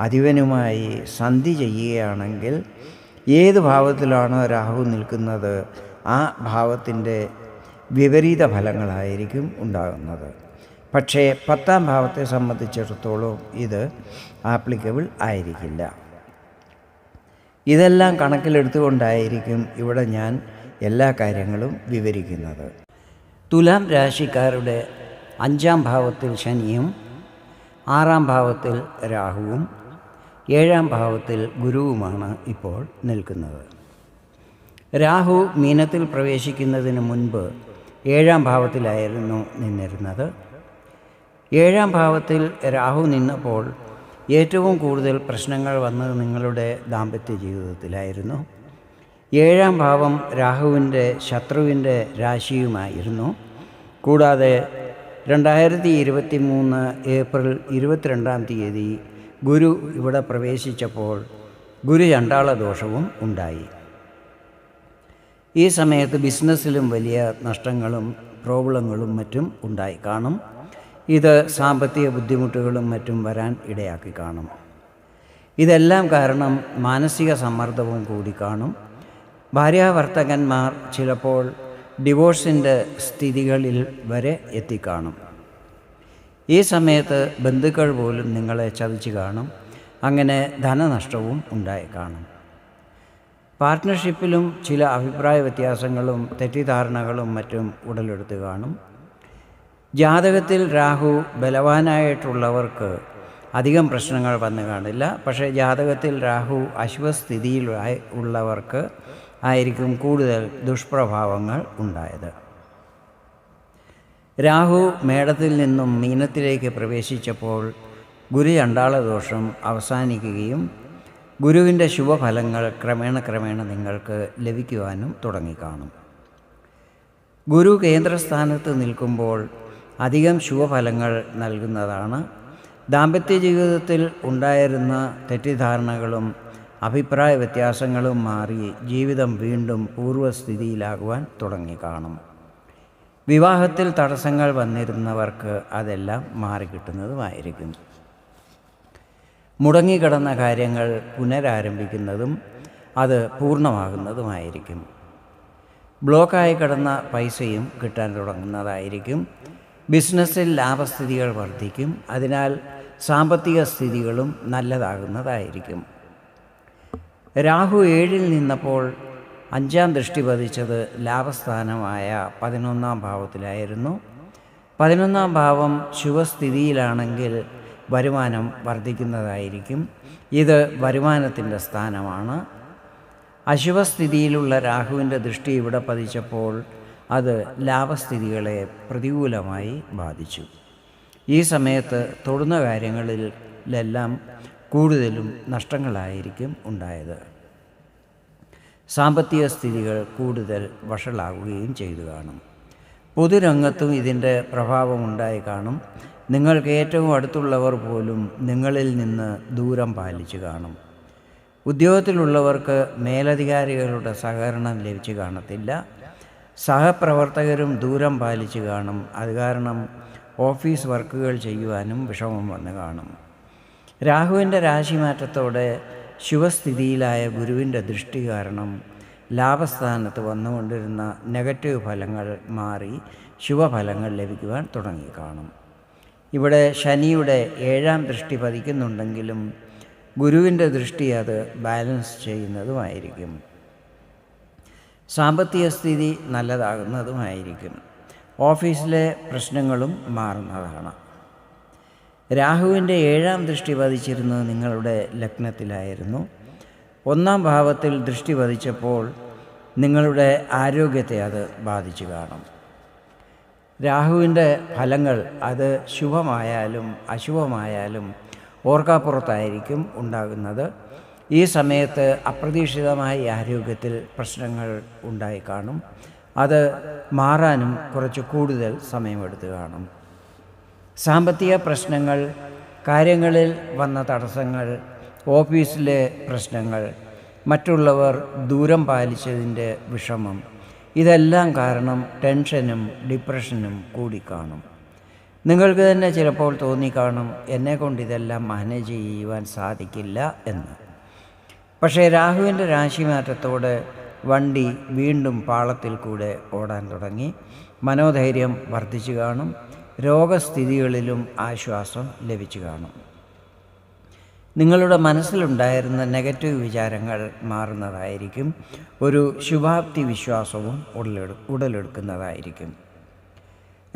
അധിപനുമായി സന്ധി ചെയ്യുകയാണെങ്കിൽ ഏത് ഭാവത്തിലാണോ രാഹു നിൽക്കുന്നത്? ആ ഭാവത്തിന്റെ വിപരീത ഫലങ്ങളായിരിക്കും ഉണ്ടാകുന്നത്. പക്ഷേ പത്താം ഭാവത്തെ സംബന്ധിച്ചിടത്തോളം ഇത് ആപ്ലിക്കബിൾ ആയിരിക്കില്ല. ഇതെല്ലാം കണക്കിലെടുത്തുകൊണ്ടായിരിക്കും ഇവിടെ ഞാൻ എല്ലാ കാര്യങ്ങളും വിവരിക്കുന്നത്. തുലാം രാശിക്കാരുടെ അഞ്ചാം ഭാവത്തിൽ ശനിയും ആറാം ഭാവത്തിൽ രാഹുവും ഏഴാം ഭാവത്തിൽ ഗുരുവുമാണ് ഇപ്പോൾ നിൽക്കുന്നത്. രാഹു മീനത്തിൽ പ്രവേശിക്കുന്നതിന് മുൻപ് ഏഴാം ഭാവത്തിലായിരുന്നു നിന്നിരുന്നത്. ഏഴാം ഭാവത്തിൽ രാഹു നിന്നപ്പോൾ ഏറ്റവും കൂടുതൽ പ്രശ്നങ്ങൾ വന്നത് നിങ്ങളുടെ ദാമ്പത്യ ജീവിതത്തിലായിരുന്നു. ഏഴാം ഭാവം രാഹുവിന്റെ ശത്രുവിന്റെ രാശിയുമായിരുന്നു. കൂടാതെ രണ്ടായിരത്തി ഇരുപത്തി മൂന്ന് ഏപ്രിൽ ഇരുപത്തിരണ്ടാം തീയതി ഗുരു ഇവിടെ പ്രവേശിച്ചപ്പോൾ ഗുരു ചണ്ടാള ദോഷവും ഉണ്ടായി. ഈ സമയത്ത് ബിസിനസ്സിലും വലിയ നഷ്ടങ്ങളും പ്രോബ്ലങ്ങളും മറ്റും ഉണ്ടായി കാണും. ഇത് സാമ്പത്തിക ബുദ്ധിമുട്ടുകളും മറ്റും വരാൻ ഇടയാക്കി കാണും. ഇതെല്ലാം കാരണം മാനസിക സമ്മർദ്ദവും കൂടി കാണും. ഭാര്യാവർത്തകന്മാർ ചിലപ്പോൾ ഡിവോഴ്സിന്റെ സ്ഥിതികളിൽ വരെ എത്തിക്കാണും. ഈ സമയത്ത് ബന്ധുക്കൾ പോലും നിങ്ങളെ ചതിച്ച് കാണും. അങ്ങനെ ധനനഷ്ടവും ഉണ്ടായി കാണും. പാർട്ട്ണർഷിപ്പിലും ചില അഭിപ്രായ വ്യത്യാസങ്ങളും തെറ്റിദ്ധാരണകളും മറ്റും ഉടലെടുത്ത് കാണും. ജാതകത്തിൽ രാഹു ബലവാനായിട്ടുള്ളവർക്ക് അധികം പ്രശ്നങ്ങൾ വന്നു കാണില്ല. പക്ഷേ ജാതകത്തിൽ രാഹു അശ്വസ്ഥിതിയിൽ ഉള്ളവർക്ക് ആയിരിക്കും കൂടുതൽ ദുഷ്പ്രഭാവങ്ങൾ ഉണ്ടായത്. രാഹു മേടത്തിൽ നിന്നും മീനത്തിലേക്ക് പ്രവേശിച്ചപ്പോൾ ഗുരു ചണ്ടാളദോഷം അവസാനിക്കുകയും ഗുരുവിന്റെ ശുഭഫലങ്ങൾ ക്രമേണ ക്രമേണ നിങ്ങൾക്ക് ലഭിക്കുവാനും തുടങ്ങിക്കാണും. ഗുരു കേന്ദ്രസ്ഥാനത്ത് നിൽക്കുമ്പോൾ അധികം ശുഭഫലങ്ങൾ നൽകുന്നതാണ്. ദാമ്പത്യ ജീവിതത്തിൽ ഉണ്ടായിരുന്ന തെറ്റിദ്ധാരണകളും അഭിപ്രായ വ്യത്യാസങ്ങളും മാറി ജീവിതം വീണ്ടും പൂർവസ്ഥിതിയിലാകുവാൻ തുടങ്ങിക്കാണും. വിവാഹത്തിൽ തടസ്സങ്ങൾ വന്നിരുന്നവർക്ക് അതെല്ലാം മാറിക്കിട്ടുന്നതുമായിരിക്കും. മുടങ്ങിക്കിടന്ന കാര്യങ്ങൾ പുനരാരംഭിക്കുന്നതും അത് പൂർണമാകുന്നതുമായിരിക്കും. ബ്ലോക്കായി കിടന്ന പൈസയും കിട്ടാൻ തുടങ്ങുന്നതായിരിക്കും. ബിസിനസ്സിൽ ലാഭസ്ഥിതികൾ വർദ്ധിക്കും. അതിനാൽ സാമ്പത്തിക സ്ഥിതികളും നല്ലതാകുന്നതായിരിക്കും. രാഹു ഏഴിൽ നിന്നപ്പോൾ അഞ്ചാം ദൃഷ്ടി പതിച്ചത് ലാഭസ്ഥാനമായ പതിനൊന്നാം ഭാവത്തിലായിരുന്നു. പതിനൊന്നാം ഭാവം ശുഭസ്ഥിതിയിലാണെങ്കിൽ വരുമാനം വർദ്ധിക്കുന്നതായിരിക്കും. ഇത് വരുമാനത്തിന്റെ സ്ഥാനമാണ്. അശുഭസ്ഥിതിയിലുള്ള രാഹുവിന്റെ ദൃഷ്ടി ഇവിടെ പതിച്ചപ്പോൾ അത് ലാഭസ്ഥിതികളെ പ്രതികൂലമായി ബാധിച്ചു. ഈ സമയത്ത് തൊടുന്ന കാര്യങ്ങളിലെല്ലാം കൂടുതലും നഷ്ടങ്ങളായിരിക്കും ഉണ്ടായത്. സാമ്പത്തിക സ്ഥിതികൾ കൂടുതൽ വഷളാകുകയും ചെയ്തു കാണും. പൊതുരംഗത്തും ഇതിന്റെ പ്രഭാവമുണ്ടായി കാണും. നിങ്ങൾക്ക് ഏറ്റവും അടുത്തുള്ളവർ പോലും നിങ്ങളിൽ നിന്ന് ദൂരം പാലിച്ചു കാണും. ഉദ്യോഗത്തിലുള്ളവർക്ക് മേലധികാരികളുടെ സഹകരണം ലഭിച്ചു കാണത്തില്ല. സഹപ്രവർത്തകരും ദൂരം പാലിച്ചു കാണും. അത് കാരണം ഓഫീസ് വർക്കുകൾ ചെയ്യുവാനും വിഷമം വന്ന് കാണും. രാഹുവിന്റെ രാശിമാറ്റത്തോടെ ശുഭസ്ഥിതിയിലായ ഗുരുവിന്റെ ദൃഷ്ടി കാരണം ലാഭസ്ഥാനത്ത് വന്നുകൊണ്ടിരുന്ന നെഗറ്റീവ് ഫലങ്ങൾ മാറി ശുഭഫലങ്ങൾ ലഭിക്കുവാൻ തുടങ്ങിക്കാണും ഇവിടെ ശനിയുടെ ഏഴാം ദൃഷ്ടി പതിക്കുന്നുണ്ടെങ്കിലും ഗുരുവിന്റെ ദൃഷ്ടി അത് ബാലൻസ് ചെയ്യുന്നതുമായിരിക്കും. സാമ്പത്തിക സ്ഥിതി നല്ലതാകുന്നതുമായിരിക്കും. ഓഫീസിലെ പ്രശ്നങ്ങളും മാറുന്നതാണ്. രാഹുവിന്റെ ഏഴാം ദൃഷ്ടി പതിച്ചിരുന്നത് നിങ്ങളുടെ ലഗ്നത്തിലായിരുന്നു. ഒന്നാം ഭാവത്തിൽ ദൃഷ്ടി പതിച്ചപ്പോൾ നിങ്ങളുടെ ആരോഗ്യത്തെ അത് ബാധിച്ചു കാണും. രാഹുവിന്റെ ഫലങ്ങൾ അത് ശുഭമായാലും അശുഭമായാലും ഓർക്കാപ്പുറത്തായിരിക്കും ഉണ്ടാകുന്നത്. ഈ സമയത്ത് അപ്രതീക്ഷിതമായി ആരോഗ്യത്തിൽ പ്രശ്നങ്ങൾ ഉണ്ടായി കാണും. അത് മാറാനും കുറച്ച് കൂടുതൽ സമയമെടുത്ത് കാണും. സാമ്പത്തിക പ്രശ്നങ്ങൾ കാര്യങ്ങളിൽ വന്ന തടസ്സങ്ങൾ ഓഫീസിലെ പ്രശ്നങ്ങൾ മറ്റുള്ളവർ ദൂരം പാലിച്ചതിന്റെ വിഷമം. ഇതെല്ലാം കാരണം ടെൻഷനും ഡിപ്രഷനും കൂടിക്കാണും നിങ്ങൾക്ക് തന്നെ ചിലപ്പോൾ തോന്നിക്കാണും എന്നെക്കൊണ്ട് ഇതെല്ലാം മാനേജ് ചെയ്യുവാൻ സാധിക്കില്ല എന്ന്. പക്ഷേ രാഹുവിന്റെ രാശിമാറ്റത്തോടെ വണ്ടി വീണ്ടും പാളത്തിൽ കൂടെ ഓടാൻ തുടങ്ങി. മനോധൈര്യം വർദ്ധിച്ചു കാണും. രോഗസ്ഥിതികളിലും ആശ്വാസം ലഭിച്ചു കാണും. നിങ്ങളുടെ മനസ്സിലുണ്ടായിരുന്ന നെഗറ്റീവ് വിചാരങ്ങൾ മാറുന്നതായിരിക്കും. ഒരു ശുഭാപ്തി വിശ്വാസവും ഉടലെടു ഉടലെടുക്കുന്നതായിരിക്കും.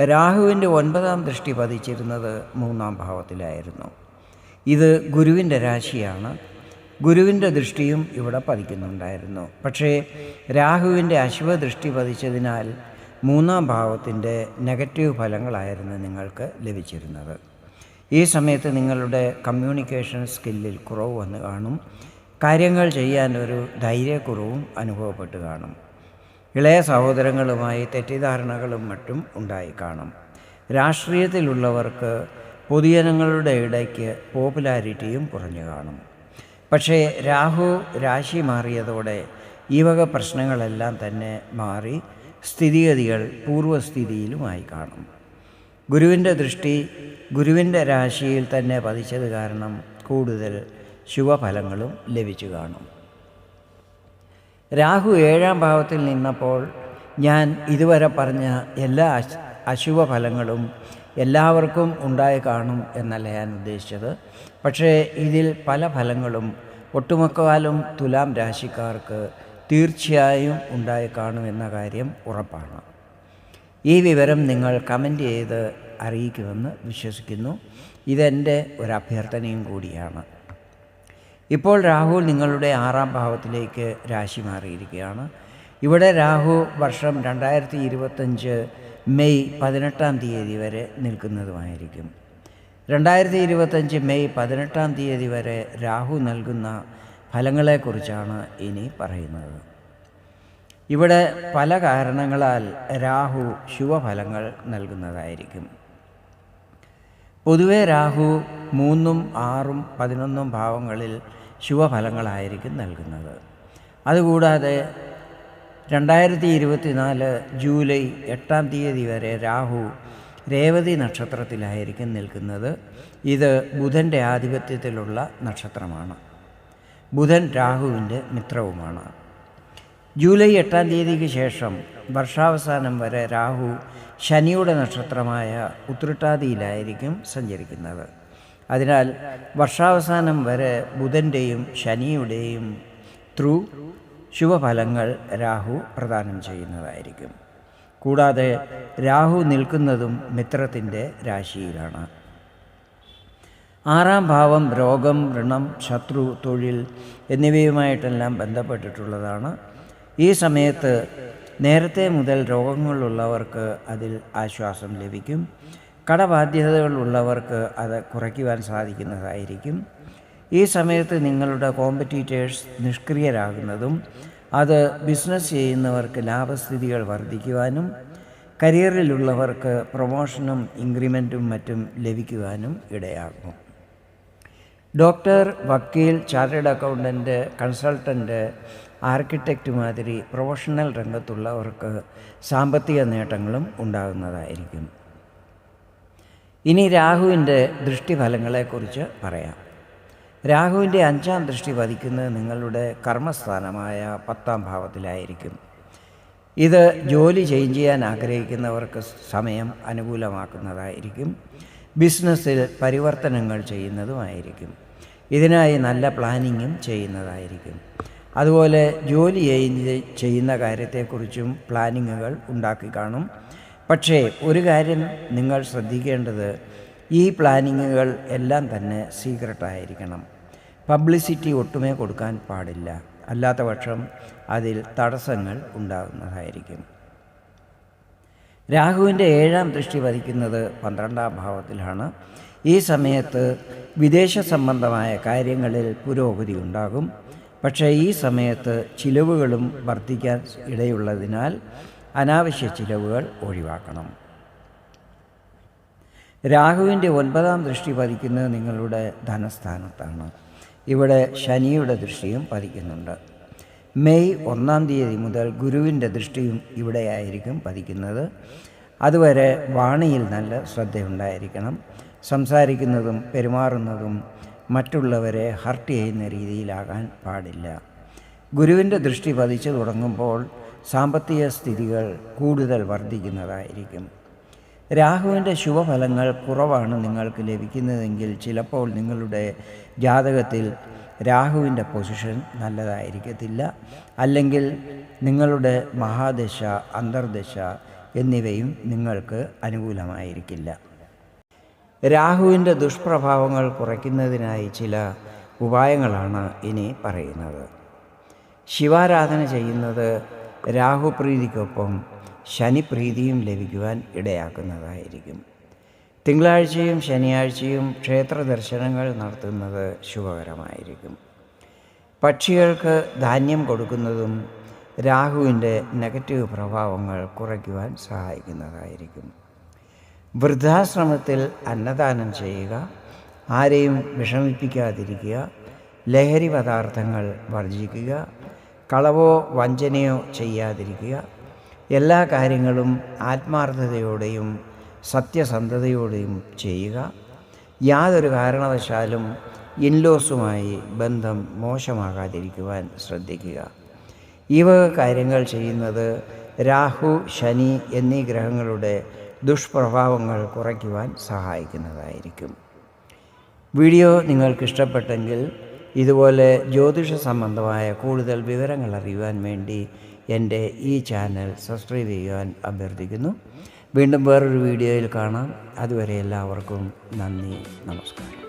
രാഹുവിന്റെ ഒൻപതാം ദൃഷ്ടി പതിച്ചിരുന്നത് മൂന്നാം ഭാവത്തിലായിരുന്നു. ഇത് ഗുരുവിന്റെ രാശിയാണ്. ഗുരുവിന്റെ ദൃഷ്ടിയും ഇവിടെ പതിക്കുന്നുണ്ടായിരുന്നു. പക്ഷേ രാഹുവിന്റെ അശുഭദൃഷ്ടി പതിച്ചതിനാൽ മൂന്നാം ഭാവത്തിന്റെ നെഗറ്റീവ് ഫലങ്ങളായിരുന്നു നിങ്ങൾക്ക് ലഭിച്ചിരുന്നത്. ഈ സമയത്ത് നിങ്ങളുടെ കമ്മ്യൂണിക്കേഷൻ സ്കില്ലിൽ കുറവ് വന്ന് കാണും. കാര്യങ്ങൾ ചെയ്യാൻ ഒരു ധൈര്യക്കുറവും അനുഭവപ്പെട്ട് കാണും. ഇളയ സഹോദരങ്ങളുമായി തെറ്റിദ്ധാരണകളും മറ്റും ഉണ്ടായി കാണും. രാഷ്ട്രീയത്തിലുള്ളവർക്ക് പൊതുജനങ്ങളുടെ ഇടയ്ക്ക് പോപ്പുലാരിറ്റിയും കുറഞ്ഞു കാണും. പക്ഷേ രാഹു രാശി മാറിയതോടെ ഈ വക പ്രശ്നങ്ങളെല്ലാം തന്നെ മാറി. സ്ഥിതിഗതികൾ പൂർവസ്ഥിതിയിലുമായി കാണും. ഗുരുവിന്റെ ദൃഷ്ടി ഗുരുവിന്റെ രാശിയിൽ തന്നെ പതിച്ചത് കാരണം കൂടുതൽ ശുഭഫലങ്ങളും ലഭിച്ചു കാണും. രാഹു ഏഴാം ഭാവത്തിൽ നിന്നപ്പോൾ ഞാൻ ഇതുവരെ പറഞ്ഞ എല്ലാ അശുഭഫലങ്ങളും അശുഭ ഫലങ്ങളും എല്ലാവർക്കും ഉണ്ടായി കാണും എന്നല്ല ഞാൻ ഉദ്ദേശിച്ചത്. പക്ഷേ ഇതിൽ പല ഫലങ്ങളും ഒട്ടുമുക്കാലും തുലാം രാശിക്കാർക്ക് തീർച്ചയായും ഉണ്ടായി കാണുമെന്ന കാര്യം ഉറപ്പാണ്. ഈ വിവരം നിങ്ങൾ കമന്റ് ചെയ്ത് അറിയിക്കുമെന്ന് വിശ്വസിക്കുന്നു. ഇതെന്റെ ഒരു അഭ്യർത്ഥനയും കൂടിയാണ്. ഇപ്പോൾ രാഹു നിങ്ങളുടെ ആറാം ഭാവത്തിലേക്ക് രാശി മാറിയിരിക്കുകയാണ്. ഇവിടെ രാഹു വർഷം രണ്ടായിരത്തി ഇരുപത്തഞ്ച് മെയ് പതിനെട്ടാം തീയതി വരെ നിൽക്കുന്നതുമായിരിക്കും. രണ്ടായിരത്തി ഇരുപത്തഞ്ച് മെയ് പതിനെട്ടാം തീയതി വരെ രാഹു നൽകുന്ന ഫലങ്ങളെക്കുറിച്ചാണ് ഇനി പറയുന്നത്. ഇവിടെ പല കാരണങ്ങളാൽ രാഹു ശുഭഫലങ്ങൾ നൽകുന്നതായിരിക്കും. പൊതുവെ രാഹു മൂന്നും ആറും പതിനൊന്നും ഭാവങ്ങളിൽ ശുഭഫലങ്ങളായിരിക്കും നൽകുന്നത്. അതുകൂടാതെ രണ്ടായിരത്തി ഇരുപത്തിനാല് ജൂലൈ എട്ടാം തീയതി വരെ രാഹു രേവതി നക്ഷത്രത്തിലായിരിക്കും നിൽക്കുന്നത്. ഇത് ബുധന്റെ ആധിപത്യത്തിലുള്ള നക്ഷത്രമാണ്. ബുധൻ രാഹുവിന്റെ മിത്രവുമാണ്. ജൂലൈ എട്ടാം തീയതിക്ക് ശേഷം വർഷാവസാനം വരെ രാഹു ശനിയുടെ നക്ഷത്രമായ ഉത്രട്ടാതിയിലായിരിക്കും സഞ്ചരിക്കുന്നത്. അതിനാൽ വർഷാവസാനം വരെ ബുധന്റെയും ശനിയുടെയും ത്രൂ ശുഭഫലങ്ങൾ രാഹു പ്രദാനം ചെയ്യുന്നതായിരിക്കും. കൂടാതെ രാഹു നിൽക്കുന്നതും മിത്രത്തിന്റെ രാശിയിലാണ്. ആറാം ഭാവം രോഗം ഋണം ശത്രു തൊഴിൽ എന്നിവയുമായിട്ടെല്ലാം ബന്ധപ്പെട്ടിട്ടുള്ളതാണ്. ഈ സമയത്ത് നേരത്തെ മുതൽ രോഗങ്ങളുള്ളവർക്ക് അതിൽ ആശ്വാസം ലഭിക്കും. കടബാധ്യതകളുള്ളവർക്ക് അത് കുറയ്ക്കുവാൻ സാധിക്കുന്നതായിരിക്കും. ഈ സമയത്ത് നിങ്ങളുടെ കോമ്പറ്റീറ്റേഴ്സ് നിഷ്ക്രിയരാകുന്നതും അത് ബിസിനസ് ചെയ്യുന്നവർക്ക് ലാഭസ്ഥിതികൾ വർദ്ധിക്കുവാനും കരിയറിലുള്ളവർക്ക് പ്രൊമോഷനും ഇൻക്രിമെന്റും മറ്റും ലഭിക്കുവാനും ഇടയാകും. ഡോക്ടർ വക്കീൽ ചാർട്ടേഡ് അക്കൗണ്ടന്റ് കൺസൾട്ടന്റ് ആർക്കിടെക്റ്റ് മാതിരി പ്രൊഫഷണൽ രംഗത്തുള്ളവർക്ക് സാമ്പത്തിക നേട്ടങ്ങളും ഉണ്ടാകുന്നതായിരിക്കും. ഇനി രാഹുവിന്റെ ദൃഷ്ടിഫലങ്ങളെക്കുറിച്ച് പറയാം. രാഹുവിന്റെ അഞ്ചാം ദൃഷ്ടി പതിക്കുന്നത് നിങ്ങളുടെ കർമ്മസ്ഥാനമായ പത്താം ഭാവത്തിലായിരിക്കും. ഇത് ജോലി ചേഞ്ച് ചെയ്യാൻ ആഗ്രഹിക്കുന്നവർക്ക് സമയം അനുകൂലമാക്കുന്നതായിരിക്കും. ബിസിനസ്സിൽ പരിവർത്തനങ്ങൾ ചെയ്യുന്നതുമായിരിക്കും. ഇതിനായി നല്ല പ്ലാനിങ്ങും ചെയ്യുന്നതായിരിക്കും. അതുപോലെ ജോലി ചെയ്യുന്ന കാര്യത്തെക്കുറിച്ചും പ്ലാനിങ്ങുകൾ ഉണ്ടാക്കി കാണും. പക്ഷേ ഒരു കാര്യം നിങ്ങൾ ശ്രദ്ധിക്കേണ്ടത് ഈ പ്ലാനിങ്ങുകൾ എല്ലാം തന്നെ സീക്രട്ടായിരിക്കണം. പബ്ലിസിറ്റി ഒട്ടുമേ കൊടുക്കാൻ പാടില്ല. അല്ലാത്ത പക്ഷം അതിൽ തടസ്സങ്ങൾ ഉണ്ടാകുന്നതായിരിക്കും. രാഹുവിന്റെ ഏഴാം ദൃഷ്ടി പതിക്കുന്നത് പന്ത്രണ്ടാം ഭാവത്തിലാണ്. ഈ സമയത്ത് വിദേശ സംബന്ധമായ കാര്യങ്ങളിൽ പുരോഗതി ഉണ്ടാകും. പക്ഷേ ഈ സമയത്ത് ചിലവുകളും വർദ്ധിക്കാൻ ഇടയുള്ളതിനാൽ അനാവശ്യ ചിലവുകൾ ഒഴിവാക്കണം. രാഹുവിന്റെ ഒൻപതാം ദൃഷ്ടി പതിക്കുന്നത് നിങ്ങളുടെ ധനസ്ഥാനത്താണ്. ഇവിടെ ശനിയുടെ ദൃഷ്ടിയും പതിക്കുന്നുണ്ട്. മെയ് ഒന്നാം തീയതി മുതൽ ഗുരുവിന്റെ ദൃഷ്ടിയും ഇവിടെയായിരിക്കും പതിക്കുന്നത്. അതുവരെ വാണിയിൽ നല്ല ശ്രദ്ധയുണ്ടായിരിക്കണം. സംസാരിക്കുന്നതും പെരുമാറുന്നതും മറ്റുള്ളവരെ ഹർട്ട് ചെയ്യുന്ന രീതിയിലാകാൻ പാടില്ല. ഗുരുവിന്റെ ദൃഷ്ടി പതിച്ചു തുടങ്ങുമ്പോൾ സാമ്പത്തിക സ്ഥിതികൾ കൂടുതൽ വർദ്ധിക്കുന്നതായിരിക്കും. രാഹുവിന്റെ ശുഭഫലങ്ങൾ കുറവാണ് നിങ്ങൾക്ക് ലഭിക്കുന്നതെങ്കിൽ ചിലപ്പോൾ നിങ്ങളുടെ ജാതകത്തിൽ രാഹുവിന്റെ പൊസിഷൻ നല്ലതായിരിക്കത്തില്ല. അല്ലെങ്കിൽ നിങ്ങളുടെ മഹാദശ അന്തർദശ എന്നിവയും നിങ്ങൾക്ക് അനുകൂലമായിരിക്കില്ല. രാഹുവിന്റെ ദുഷ്പ്രഭാവങ്ങൾ കുറയ്ക്കുന്നതിനായി ചില ഉപായങ്ങളാണ് ഇനി പറയുന്നത്. ശിവാരാധന ചെയ്യുന്നത് രാഹുപ്രീതിക്കൊപ്പം ശനിപ്രീതിയും ലഭിക്കുവാൻ ഇടയാക്കുന്നതായിരിക്കും. തിങ്കളാഴ്ചയും ശനിയാഴ്ചയും ക്ഷേത്ര ദർശനങ്ങൾ നടത്തുന്നത് ശുഭകരമായിരിക്കും. പക്ഷികൾക്ക് ധാന്യം കൊടുക്കുന്നതും രാഹുവിന്റെ നെഗറ്റീവ് പ്രഭാവങ്ങൾ കുറയ്ക്കുവാൻ സഹായിക്കുന്നതായിരിക്കും. വൃദ്ധാശ്രമത്തിൽ അന്നദാനം ചെയ്യുക ആരെയും വിഷമിപ്പിക്കാതിരിക്കുക ലഹരി പദാർത്ഥങ്ങൾ വർജിക്കുക കളവോ വഞ്ചനയോ ചെയ്യാതിരിക്കുക എല്ലാ കാര്യങ്ങളും ആത്മാർത്ഥതയോടെയും സത്യസന്ധതയോടെയും ചെയ്യുക. യാതൊരു കാരണവശാലും ഇൻലോസുമായി ബന്ധം മോശമാകാതിരിക്കുവാൻ ശ്രദ്ധിക്കുക. ഈ വക കാര്യങ്ങൾ ചെയ്യുന്നത് രാഹു ശനി എന്നീ ഗ്രഹങ്ങളുടെ ദുഷ്പ്രഭാവങ്ങൾ കുറയ്ക്കുവാൻ സഹായിക്കുന്നതായിരിക്കും. വീഡിയോ നിങ്ങൾക്ക് ഇഷ്ടപ്പെട്ടെങ്കിൽ ഇതുപോലെ ജ്യോതിഷ സംബന്ധമായ കൂടുതൽ വിവരങ്ങൾ അറിയുവാൻ വേണ്ടി എന്റെ ഈ ചാനൽ സബ്സ്ക്രൈബ് ചെയ്യുവാൻ അഭ്യർത്ഥിക്കുന്നു. വീണ്ടും വേറൊരു വീഡിയോയിൽ കാണാം. അതുവരെ എല്ലാവർക്കും നന്ദി നമസ്കാരം.